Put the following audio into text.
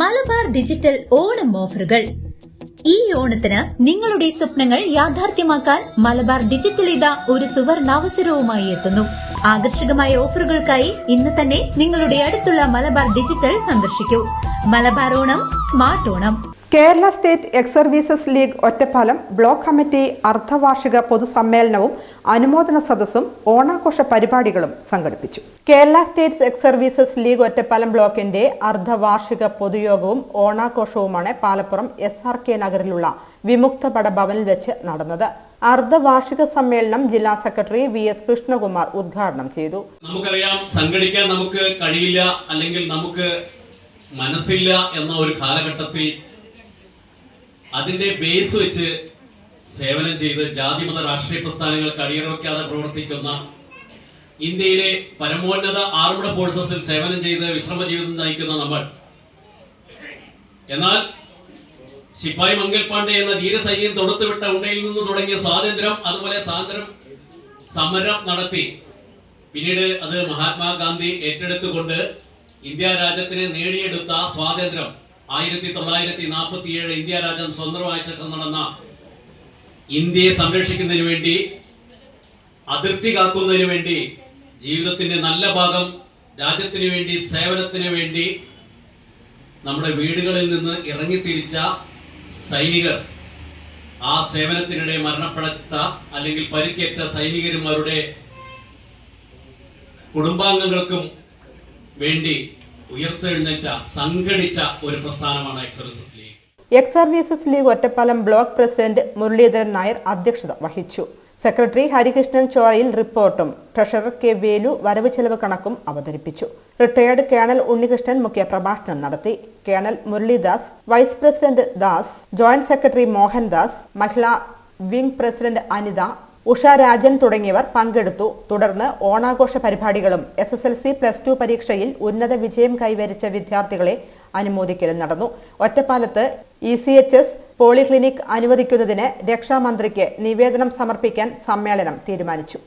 Malabar digital Onam ഓഫറുകൾ. ഈ ഓണത്തിന് നിങ്ങളുടെ സ്വപ്നങ്ങൾ യാഥാർത്ഥ്യമാക്കാൻ മലബാർ ഡിജിറ്റൽ ഇത ഒരു സുവർണാവസരവുമായി എത്തുന്നു. ആകർഷകമായ ഓഫറുകൾക്കായി ഇന്ന് തന്നെ നിങ്ങളുടെ അടുത്തുള്ള മലബാർ ഡിജിറ്റൽ സന്ദർശിക്കൂ. Malabar Onam smart Onam. Kerala state ex services league Ottapalam block committee അർദ്ധവാർഷിക പൊതുസമ്മേളനവും അനുമോദന സദസ്സും ഓണാഘോഷ പരിപാടികളും സംഘടിപ്പിച്ചു. Kerala state ex services league Ottapalam ബ്ലോക്കിന്റെ അർദ്ധവാർഷിക പൊതുയോഗവും ഓണാഘോഷവുമാണ് പാലപ്പുറം എസ് ആർ കെ നഗറിലുള്ള വിമുക്ത ഭവനിൽ വെച്ച് നടന്നത്. അർദ്ധവാർഷിക സമ്മേളനം ജില്ലാ സെക്രട്ടറി വി എസ് കൃഷ്ണകുമാർ ഉദ്ഘാടനം ചെയ്തു. നമുക്കറിയാം സംഘടിക്കാൻ നമുക്ക് കഴിയില്ല അല്ലെങ്കിൽ നമുക്ക് മനസ്സില്ല എന്ന ഒരു കാലഘട്ടത്തിൽ അതിന്റെ ബേസ് വെച്ച് സേവനം ചെയ്ത് ജാതിമത രാഷ്ട്രീയ പ്രസ്ഥാനങ്ങൾ അടിയറവയ്ക്കാതെ പ്രവർത്തിക്കുന്ന ഇന്ത്യയിലെ പരമോന്നത ആർമഡ് ഫോഴ്സസിൽ സേവനം ചെയ്ത് വിശ്രമ ജീവിതം നയിക്കുന്ന നമ്മൾ. എന്നാൽ ശിപ്പായി മംഗൽ പാണ്ഡെ എന്ന ധീരസൈന്യം തൊടുത്തുവിട്ട ഉണ്ടയിൽ നിന്ന് തുടങ്ങിയ സ്വാതന്ത്ര്യം അതുപോലെ സ്വാതന്ത്ര്യം സമരം നടത്തി. പിന്നീട് അത് മഹാത്മാഗാന്ധി ഏറ്റെടുത്തുകൊണ്ട് ഇന്ത്യ രാജ്യത്തിന് നേടിയെടുത്ത സ്വാതന്ത്ര്യം. ആയിരത്തി തൊള്ളായിരത്തി നാൽപ്പത്തി ഏഴ് ഇന്ത്യ രാജ്യം സ്വന്തമായ ശേഷം നടന്ന ഇന്ത്യയെ സംരക്ഷിക്കുന്നതിന് വേണ്ടി അതിർത്തി കാക്കുന്നതിന് വേണ്ടി ജീവിതത്തിന്റെ നല്ല ഭാഗം രാജ്യത്തിന് വേണ്ടി സേവനത്തിന് വേണ്ടി നമ്മുടെ വീടുകളിൽ നിന്ന് ഇറങ്ങിത്തിരിച്ച സൈനികർ ആ സേവനത്തിനിടെ മരണപ്പെട്ട അല്ലെങ്കിൽ പരിക്കേറ്റ സൈനികന്മാരുടെ കുടുംബാംഗങ്ങൾക്കും വേണ്ടി ഉയർത്തെഴുന്നേറ്റ സംഘടിച്ച ഒരു പ്രസ്ഥാനമാണ് ex services league ex services league Ottapalam block president Muraleedharan Nair അധ്യക്ഷത വഹിച്ചു. സെക്രട്ടറി ഹരികൃഷ്ണൻ ചോറയിൽ റിപ്പോർട്ടും ട്രഷറർ കെ വേലു വരവ് ചെലവ് കണക്കും അവതരിപ്പിച്ചു. റിട്ടയർഡ് കേണൽ ഉണ്ണികൃഷ്ണൻ മുഖ്യ പ്രഭാഷണം നടത്തി. Colonel Muralidas vice president Das joint secretary Mohandas Mahila wing president Anitha Usha Rajan തുടങ്ങിയവർ പങ്കെടുത്തു. തുടർന്ന് ഓണാഘോഷ പരിപാടികളും S S L C plus two പരീക്ഷയിൽ ഉന്നത വിജയം കൈവരിച്ച വിദ്യാർത്ഥികളെ അനുമോദിക്കലും നടന്നു. ഒറ്റപ്പാലത്ത് E C H S polyclinic അനുവദിക്കുന്നതിന് രക്ഷാമന്ത്രിക്ക് നിവേദനം സമർപ്പിക്കാൻ സമ്മേളനം തീരുമാനിച്ചു.